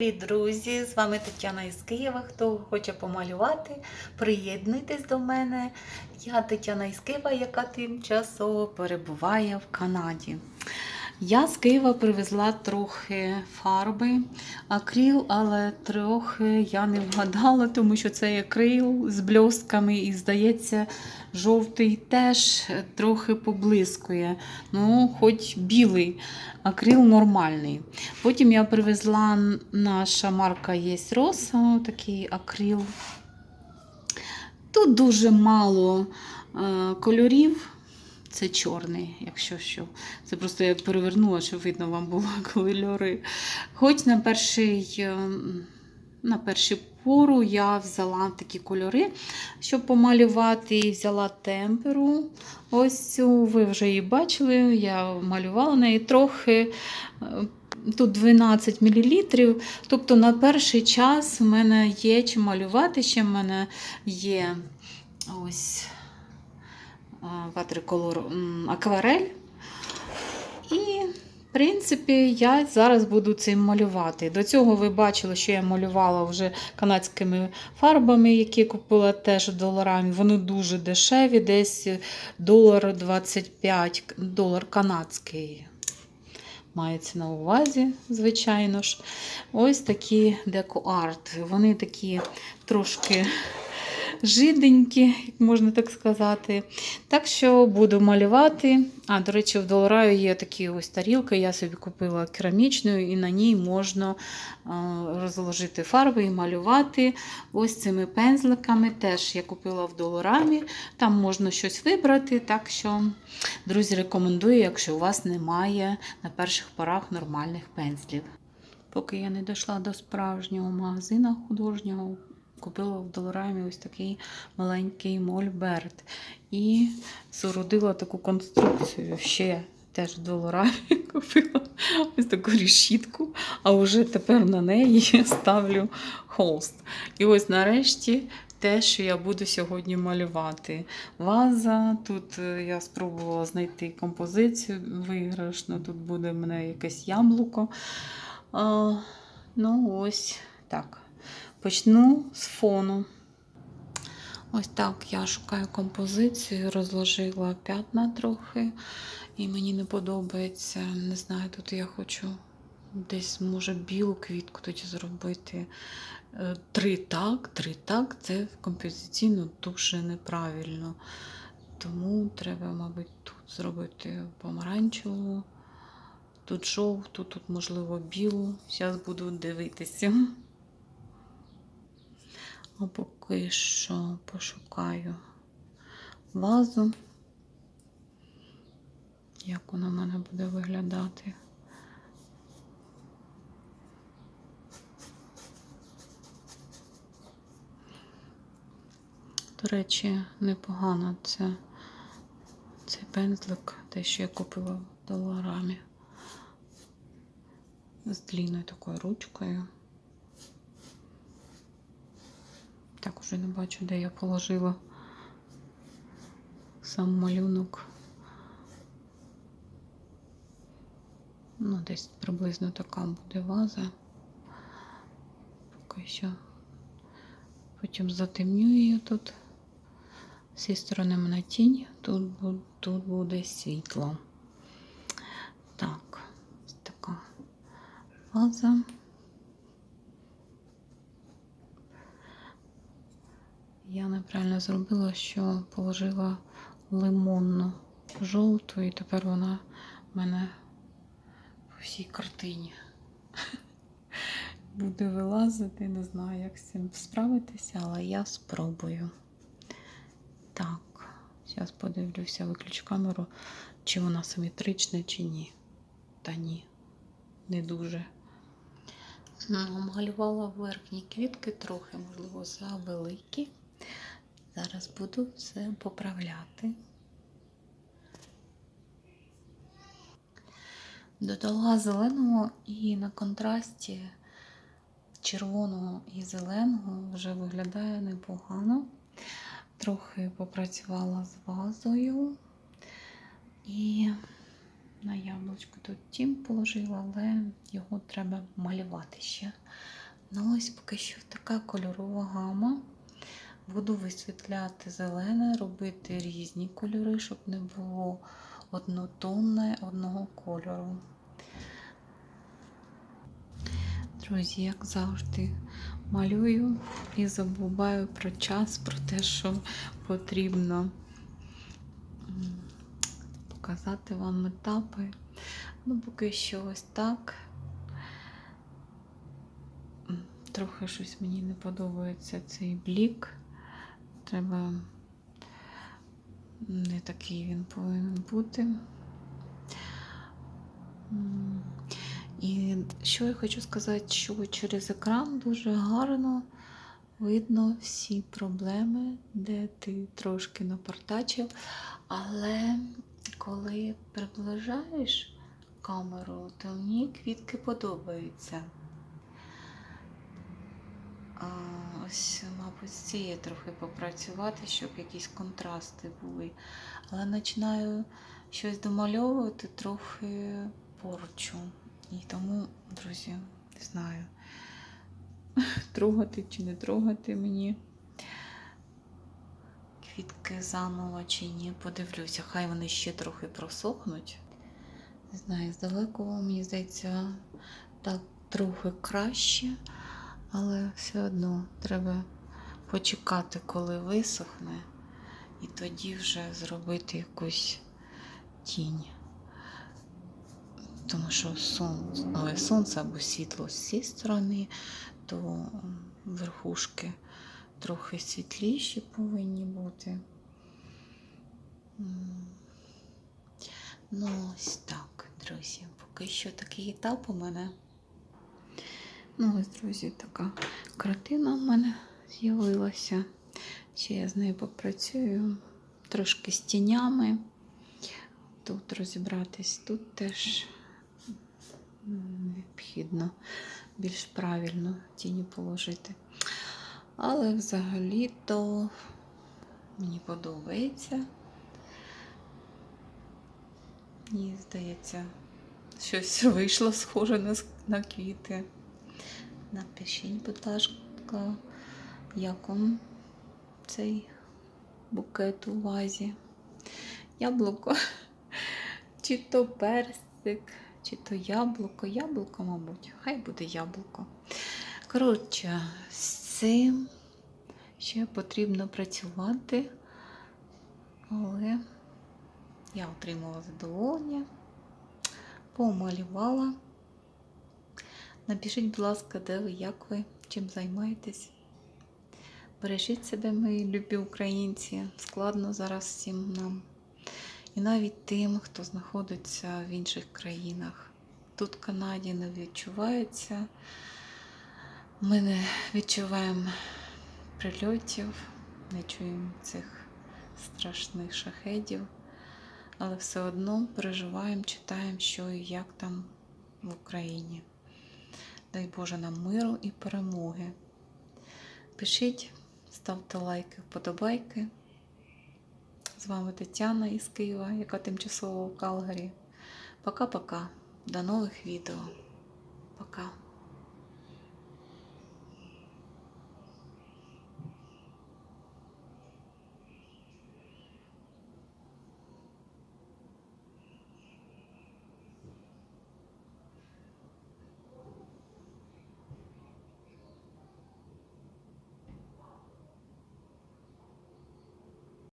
Привіт, друзі! З вами Тетяна із Києва. Хто хоче помалювати, приєднуйтесь до мене. Я Тетяна із Києва, яка тимчасово перебуває в Канаді. Я з Києва привезла трохи фарби, акрил, але трохи я не вгадала, тому що це акрил з бльостками, і здається, жовтий теж трохи поблискує. Ну, хоч білий, акрил нормальний. Потім я привезла наша марка є Роса, такий акрил. Тут дуже мало е, кольорів. Це чорний, якщо що. Це просто я перевернула, щоб видно вам було кольори. Хоч на перший, е, на першу пору я взяла такі кольори, щоб помалювати, і взяла темперу. Ось цю ви вже її бачили, я малювала неї трохи. е, Тут 12 мл. Тобто на перший час в мене є чим малювати, ще в мене є ось ватриколор акварель. І, в принципі, я зараз буду цим малювати. До цього ви бачили, що я малювала вже канадськими фарбами, які купила теж доларами. Вони дуже дешеві, десь долар 25 долар канадський. Мається на увазі, звичайно ж. Ось такі деко-арт. Вони такі трошки жиденькі, як можна так сказати. Так що буду малювати. А, до речі, в Долараю є такі ось тарілки. Я собі купила керамічну, і на ній можна розложити фарби і малювати. Ось цими пензликами. Теж я купила в Доларамі. Там можна щось вибрати. Так що, друзі, рекомендую, якщо у вас немає на перших порах нормальних пензлів. Поки я не дійшла до справжнього магазину художнього, купила в Доларамі ось такий маленький мольберт. І соорудила таку конструкцію. Ще теж в Доларамі купила ось таку решітку, а вже тепер на неї ставлю холст. І ось нарешті. Те, що я буду сьогодні малювати. Ваза. Тут е, я спробувала знайти композицію виграшну. Тут буде в мене якесь яблуко. А, ну, ось так. Почну з фону. Ось так я шукаю композицію, розложила п'ятна трохи, і мені не подобається. Не знаю, тут я хочу десь, може, білу квітку тоді зробити. Е, Три так, три так, це композиційно дуже неправильно. Тому треба, мабуть, тут зробити помаранчеву, тут жовту, тут, можливо, білу. Зараз буду дивитися. А поки що пошукаю вазу, як вона в мене буде виглядати. До речі, непогано це цей пензлик, те, що я купила в доларамі. З длинною такою ручкою. Так уже не бачу, де я положила сам малюнок. Ну, десь приблизно така буде ваза. Поки що. Потім затемню її тут. З цієї сторони мене тінь, тут, тут буде світло. Так, ось така ваза. Я неправильно зробила, що положила лимонну жовту, і тепер вона в мене по всій картині буде вилазити. Не знаю, як з цим справитися, але я спробую. Так, зараз подивлюся, виключу камеру, чи вона симетрична, чи ні. Та ні, не дуже. Малювала верхні квітки трохи, можливо, завеликі. Зараз буду все поправляти. Додала зеленого і на контрасті червоного і зеленого вже виглядає непогано. Трохи попрацювала з вазою і на яблучко. Тут тім положила, але його треба малювати ще. Ну ось поки що така кольорова гама. Буду висвітляти зелене, робити різні кольори, щоб не було однотонне одного кольору. Друзі, як завжди, малюю і забуваю про час, про те, що потрібно показати вам етапи. Ну, поки що ось так. Трохи щось мені не подобається цей блік. Треба не такий він повинен бути. І що я хочу сказати, що через екран дуже гарно видно всі проблеми, де ти трошки напортачив. Але коли приближаєш камеру, то мені квітки подобаються. А, ось, мабуть, з цією трохи попрацювати, щоб якісь контрасти були. Але починаю щось домальовувати трохи порчу. І тому, друзі, не знаю, трогати чи не трогати мені квітки заново чи ні. Подивлюся, хай вони ще трохи просохнуть. Не знаю, здалеку, мені здається, так трохи краще, але все одно треба почекати, коли висохне, і тоді вже зробити якусь тінь. Тому що сонце, сонце або світло з цієї сторони, то верхушки трохи світліші повинні бути. Ну, ось так, друзі. Поки що такий етап у мене. Ну, ось, друзі, така картина у мене з'явилася. Ще я з нею попрацюю трошки з тінями. Тут розібратись, тут теж необхідно більш правильно тіні положити. Але взагалі-то мені подобається. Мені здається, щось вийшло схоже на квіти. Напишіть, будь ласка, як вам цей букет у вазі. Яблуко, чи то персик, чи то яблуко. Яблуко, мабуть, хай буде яблуко. Коротше, з цим ще потрібно працювати, але я отримала задоволення, помалювала. Напишіть, будь ласка, де ви, як ви, чим займаєтесь. Бережіть себе, мої любі українці. Складно зараз всім нам. І навіть тим, хто знаходиться в інших країнах. Тут в Канаді не відчувається. Ми не відчуваємо прильотів, не чуємо цих страшних шахедів, але все одно переживаємо, читаємо, що і як там в Україні. Дай Боже нам миру і перемоги. Пишіть, ставте лайки, вподобайки. З вами Тетяна із Києва, яка тимчасово у Калгарі. Пока-пока. До нових відео. Пока.